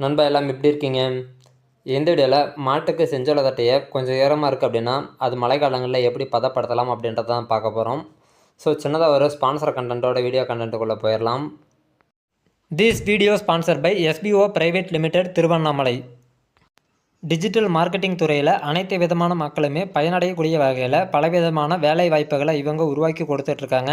நண்பா எல்லாம் எப்படி இருக்கீங்க? எந்த வீடியோவில் மாட்டுக்கு செஞ்சோலை தட்டையை கொஞ்சம் ஈரமாக இருக்குது அப்படின்னா அது மழைக்காலங்களில் எப்படி பதப்படுத்தலாம் அப்படின்றத தான் பார்க்க போகிறோம் ஸோ சின்னதாக ஒரு ஸ்பான்சர் கண்டென்ட்டோட வீடியோ கண்டென்ட்டுக்குள்ளே போயிடலாம். This video sponsor by SPO private limited Tiruvannamalai digital marketing துறையில் அனைத்து விதமான மக்களுமே பயனடையக்கூடிய வகையில் பலவிதமான வேலை வாய்ப்புகளை இவங்க உருவாக்கி கொடுத்துட்ருக்காங்க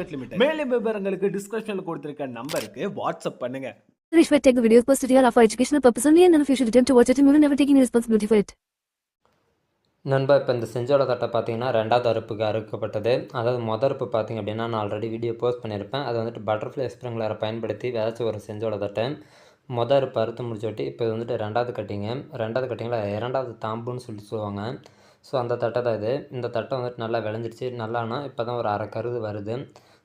limited மேலும் விவரங்களுக்கு டிஸ்கிரிப்ஷன்ல கொடுத்திருக்க நம்பருக்கு வாட்ஸ்அப் பண்ணுங்க. Rishwat take the videos posted here are for educational purpose only and you should attempt to watch it. And you will never take any responsibility for it. நண்பா இப்போ இந்த செஞ்சோலை தட்டை பார்த்தீங்கன்னா ரெண்டாவது அறுப்புக்கு அறுக்கப்பட்டது. அதாவது மொதல் அறுப்பு பார்த்தீங்க அப்படின்னா நான் ஆல்ரெடி வீடியோ போஸ்ட் பண்ணியிருப்பேன். அது வந்துட்டு பட்டர்ஃப்ளை ஸ்ப்ரிங்லரை பயன்படுத்தி விதைச்ச ஒரு செஞ்சோலை தட்டை. மொதல் அறுப்பு அறுத்து முடிச்சோட்டி இப்போ இது வந்துட்டு ரெண்டாவது கட்டிங்க. ரெண்டாவது கட்டிங்கில் இரண்டாவது தாம்புன்னு சொல்லி சொல்லுவாங்க. ஸோ அந்த தட்டை தான் இது. இந்த தட்டை வந்துட்டு நல்லா விளைஞ்சிருச்சு நல்லானா இப்போ தான் ஒரு அரை கருது வருது.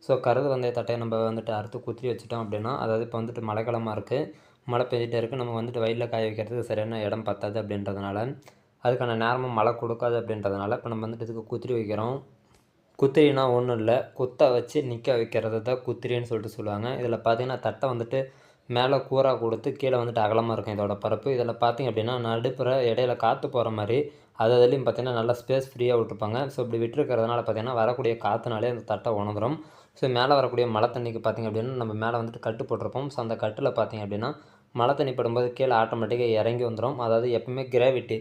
ஸோ கருது வந்த தட்டையை நம்ம வந்துட்டு அறுத்து குத்தி வச்சுட்டோம் அப்படின்னா அதாவது இப்போ வந்துட்டு மழைக்காலமாக இருக்குது மழை பெஞ்சிட்டே இருக்குது நம்ம வந்துட்டு வயலில் காய வைக்கிறதுக்கு சரியான இடம் பத்தாது அப்படின்றதுனால அதுக்கான நேரமும் மழை கொடுக்காது அப்படின்றதுனால இப்போ நம்ம வந்துட்டு இதுக்கு குத்திரி வைக்கிறோம். குத்திரினா ஒன்றும் இல்லை குத்த வச்சு நிற்க வைக்கிறது தான் குத்திரின்னு சொல்லிட்டு சொல்லுவாங்க. இதில் பார்த்தீங்கன்னா தட்டை வந்துட்டு மேலே கூறாக கொடுத்து கீழே வந்துட்டு அகலமாக இருக்கும் இதோட பரப்பு. இதில் பார்த்தீங்க அப்படின்னா நடுப்புற இடையில காற்று போகிற மாதிரி அது அதுலேயும் பார்த்தீங்கன்னா நல்லா ஸ்பேஸ் ஃப்ரீயாக விட்டுருப்பாங்க. ஸோ இப்படி விட்டுருக்கிறதுனால பார்த்தீங்கன்னா வரக்கூடிய காற்றுனாலே அந்த தட்டை உணர்ந்துடும் ஸோ மேலே வரக்கூடிய மழை தண்ணிக்கு பார்த்திங்க அப்படின்னா நம்ம மேலே வந்துட்டு கட்டு போட்டிருப்போம். ஸோ அந்த கட்டில் பார்த்திங்க அப்படின்னா மழை தண்ணி படும்போது கீழே ஆட்டோமேட்டிக்காக இறங்கி வந்துடும் அதாவது எப்பவுமே கிராவிட்டி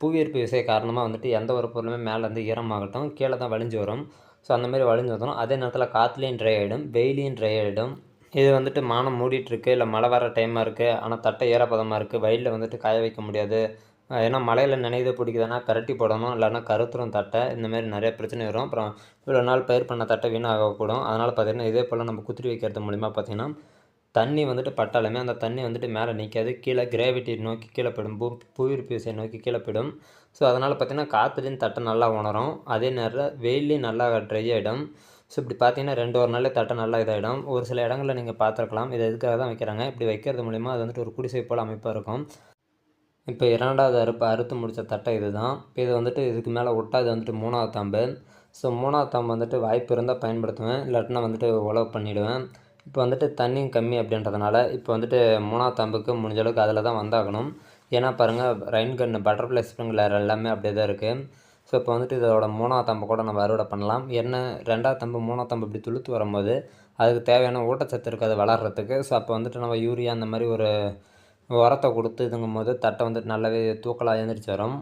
புவியீர்ப்பு விசை காரணமாக வந்துட்டு எந்த ஒரு பொருளுமே மேலேருந்து ஈரமாகட்டும் கீழே தான் வலிஞ்சு வரும். ஸோ அந்த மாதிரி வலிஞ்சு வந்துடும் அதே நேரத்தில் காற்றுலேயும் ட்ரை ஆகிடும் வெயிலையும் ட்ரை ஆகிடும் இது வந்துட்டு மானம் மூடிட்டுருக்கு இல்லை மழை வர டைமாக இருக்குது ஆனால் தட்டை ஈரப்பதமாக இருக்குது வயலில் வந்துட்டு காய வைக்க முடியாது. ஏன்னா மலையில் நினைவு பிடிக்குதுன்னா கரட்டி போடணும் இல்லைன்னா கருத்துரும் தட்டை இந்தமாரி நிறைய பிரச்சனை வரும். அப்புறம் இவ்வளோ நாள் பயிர் பண்ண தட்டை வீணாகக்கூடும். அதனால் பார்த்திங்கன்னா இதே போல் நம்ம குத்திரி வைக்கிறது மூலிமா பார்த்திங்கன்னா தண்ணி வந்துட்டு பட்டாலுமே அந்த தண்ணி வந்துட்டு மேலே நிற்காது கீழே கிராவிட்டி நோக்கி கீழே போயிடும். பூ புவியீர்ப்பு விசை நோக்கி கீழே போயிடும். ஸோ அதனால் பார்த்திங்கன்னா காற்றுலையும் தட்டை நல்லா உணரும். அதே நேரத்தில் வெயிலையும் நல்லா ட்ரை ஆகிடும் ஸோ இப்படி பார்த்தீங்கன்னா ரெண்டு ஒரு நாளே தட்டை நல்லா இதாகிடும் ஒரு சில இடங்களில் நீங்கள் பார்த்துருக்கலாம் இதை எதுக்காக தான் வைக்கிறாங்க? இப்படி வைக்கிறது மூலிமா அது வந்துட்டு ஒரு குடிசை போல் அமைப்பாக இருக்கும். இப்போ இரண்டாவது அறுப்பு அறுத்து முடித்த தட்டை இது தான் இப்போ இது வந்துட்டு இதுக்கு மேலே விட்டா இது வந்துட்டு மூணாவது தாம்பு. ஸோ மூணாவது தாம்பு வந்துட்டு வாய்ப்பு இருந்தால் பயன்படுத்துவேன். இல்லாட்டினா வந்துட்டு உழவு பண்ணிவிடுவேன் இப்போ வந்துட்டு தண்ணியும் கம்மி அப்படின்றதுனால இப்போ வந்துட்டு மூணாவது தாம்புக்கு முடிஞ்ச அளவுக்கு அதில் தான் வந்தாகணும். ஏன்னா பாருங்கள் ரெயின் கன்று பட்டர்ஃப்ளை ஸ்ப்ரிங்லர் எல்லாமே அப்படியே தான் இருக்குது ஸோ இப்போ வந்துட்டு இதோட மூணாவது தம்பை கூட நம்ம அறுவடை பண்ணலாம். என்ன ரெண்டாவது தம்பு மூணாவது தம்பு இப்படி துளுத்து வரும்போது அதுக்கு தேவையான ஊட்டச்சத்து இருக்குது வளர்கிறதுக்கு ஸோ அப்போ வந்துட்டு நம்ம யூரியா அந்த மாதிரி ஒரு உரத்தை கொடுத்து இதுங்கும் போது தட்டை வந்துட்டு நல்லாவே தூக்கலாக எழுந்திரிச்சு வரும்.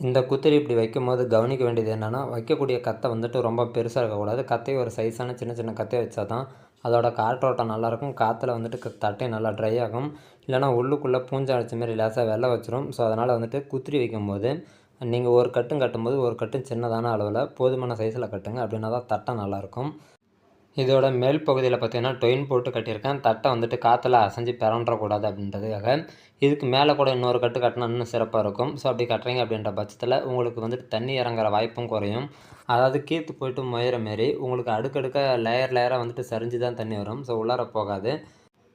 இந்த குத்திரி இப்படி வைக்கும் போது கவனிக்க வேண்டியது என்னென்னா வைக்கக்கூடிய கத்தை வந்துட்டு ரொம்ப பெருசாக இருக்கக்கூடாது. கத்தை ஒரு சைஸான சின்ன சின்ன கத்தையை வச்சா தான் அதோட காற்றோட்டம் நல்லாயிருக்கும். காற்றுல வந்துட்டு தட்டை நல்லா ட்ரை ஆகும். இல்லைனா உள்ளுக்குள்ளே பூஞ்சா அடிச்ச மாதிரி லேசாக வெள்ளை வச்சிரும். ஸோ அதனால் வந்துட்டு குத்திரி வைக்கும்போது நீங்கள் ஒரு கட்டும் கட்டும்போது ஒரு கட்டும் சின்னதான அளவில் போதுமான சைஸில் கட்டுங்க. அப்படின்னா தான் தட்டை நல்லாயிருக்கும். இதோட மேல் பகுதியில் பார்த்திங்கன்னா டொயின் போட்டு கட்டியிருக்கேன். தட்டை வந்துட்டு காற்றுல அசைஞ்சு பிறன்றக்கூடாது அப்படின்றதுக்காக. இதுக்கு மேலே கூட இன்னொரு கட்டு கட்டினா இன்னும் சிறப்பாக இருக்கும். ஸோ அப்படி கட்டுறீங்க அப்படின்ற பட்சத்தில் உங்களுக்கு வந்துட்டு தண்ணி இறங்குற வாய்ப்பும் குறையும். அதாவது கீர்த்து போயிட்டு முயற மாரி உங்களுக்கு அடுக்கடுக்க லேயர் லேயராக வந்துட்டு சரிஞ்சு தான் தண்ணி வரும். ஸோ உள்ளார போகாது.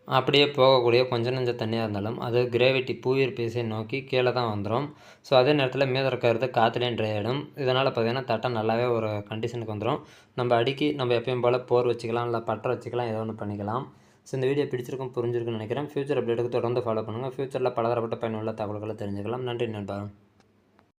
அப்படியே போகக்கூடிய கொஞ்சம் நஞ்ச தண்ணியாக இருந்தாலும் அது கிரேவிட்டி பூவியர் பீஸை நோக்கி கீழே தான் வந்துடும் ஸோ அதே நேரத்தில் மீதம் இருக்கிறது காற்றுலேயும் ட்ரை ஆகிடும் இதனால் பார்த்திங்கன்னா தட்டை நல்லாவே ஒரு கண்டிஷனுக்கு வந்துடும் நம்ம அடிக்கி நம்ம எப்பயும் போல் போர் வச்சுக்கலாம் இல்லை பட்டை வச்சுக்கலாம் ஏதோ ஒன்று பண்ணிக்கலாம். ஸோ இந்த வீடியோ பிடிச்சிருக்கும் புரிஞ்சிருக்குன்னு நினைக்கிறேன். ஃபியூச்சர் அப்டேட்டுக்கு தொடர்ந்து ஃபாலோ பண்ணுங்கள் ஃபியூச்சரில் பலதரப்பட்ட பயனுள்ள தகவல்களை தெரிஞ்சுக்கலாம். நன்றி நண்பா.